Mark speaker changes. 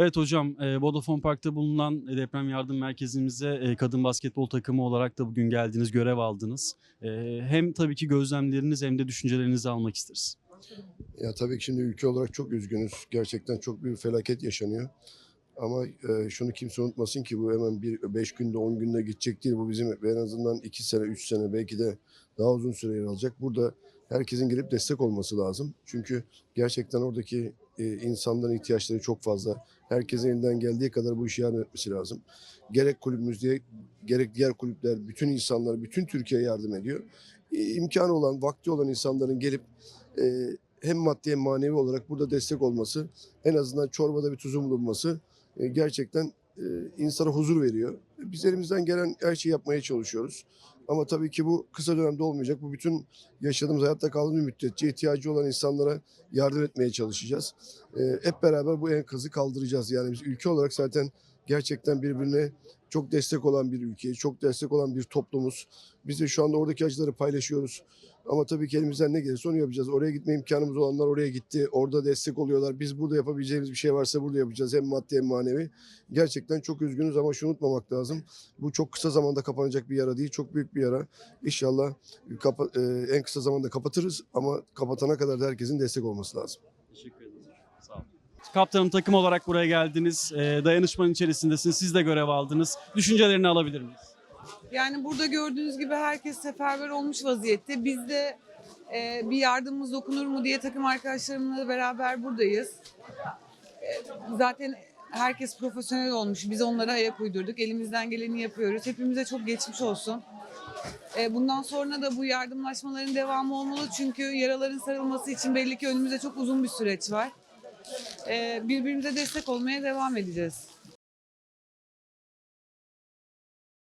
Speaker 1: Evet hocam, e, Vodafone Park'ta bulunan deprem yardım merkezimize e, kadın basketbol takımı olarak da bugün geldiniz, görev aldınız. E, Hem tabii ki gözlemleriniz hem de düşüncelerinizi almak isteriz.
Speaker 2: Ya tabii ki şimdi ülke olarak çok üzgünüz. Gerçekten çok büyük felaket yaşanıyor. Ama e, şunu kimse unutmasın ki bu hemen bir beş günde 10 günde gidecek değil. Bu bizim en azından 2 sene 3 sene belki de daha uzun süre yer alacak. Burada herkesin gelip destek olması lazım. Çünkü gerçekten oradaki e, insanların ihtiyaçları çok fazla. Herkesin elinden geldiği kadar bu işi yardım etmesi lazım. Gerek kulübümüz diye gerek diğer kulüpler bütün insanlar bütün Türkiye yardım ediyor. E, imkanı olan vakti olan insanların gelip e, hem maddi hem manevi olarak burada destek olması, en azından çorbada bir tuzun bulunması e, gerçekten e, insana huzur veriyor. Biz elimizden gelen her şeyi yapmaya çalışıyoruz. Ama tabii ki bu kısa dönemde olmayacak. Bu bütün yaşadığımız hayatta kaldığımız müddetçe ihtiyacı olan insanlara yardım etmeye çalışacağız. E, hep beraber bu enkazı kaldıracağız. Yani biz ülke olarak zaten gerçekten birbirine çok destek olan bir ülke, çok destek olan bir toplumuz. Biz de şu anda oradaki acıları paylaşıyoruz. Ama tabii ki elimizden ne gelirse onu yapacağız. Oraya gitme imkanımız olanlar oraya gitti. Orada destek oluyorlar. Biz burada yapabileceğimiz bir şey varsa burada yapacağız. Hem maddi hem manevi. Gerçekten çok üzgünüz ama şunu unutmamak lazım. Bu çok kısa zamanda kapanacak bir yara değil. Çok büyük bir yara. İnşallah kapa- e, en kısa zamanda kapatırız ama kapatana kadar da herkesin destek olması lazım.
Speaker 1: Teşekkür ederim. Sağ olun. Kaptanım takım olarak buraya geldiniz. E, Dayanışmanın içerisindesiniz. Siz de görev aldınız. Düşüncelerini alabilir miyiz?
Speaker 3: Yani burada gördüğünüz gibi herkes seferber olmuş vaziyette. Biz de e, bir yardımımız dokunur mu diye takım arkadaşlarımla beraber buradayız. E, zaten herkes profesyonel olmuş. Biz onlara ayak uydurduk. Elimizden geleni yapıyoruz. Hepimize çok geçmiş olsun. E, bundan sonra da bu yardımlaşmaların devamı olmalı. Çünkü yaraların sarılması için belli ki önümüzde çok uzun bir süreç var. E, birbirimize destek olmaya devam edeceğiz.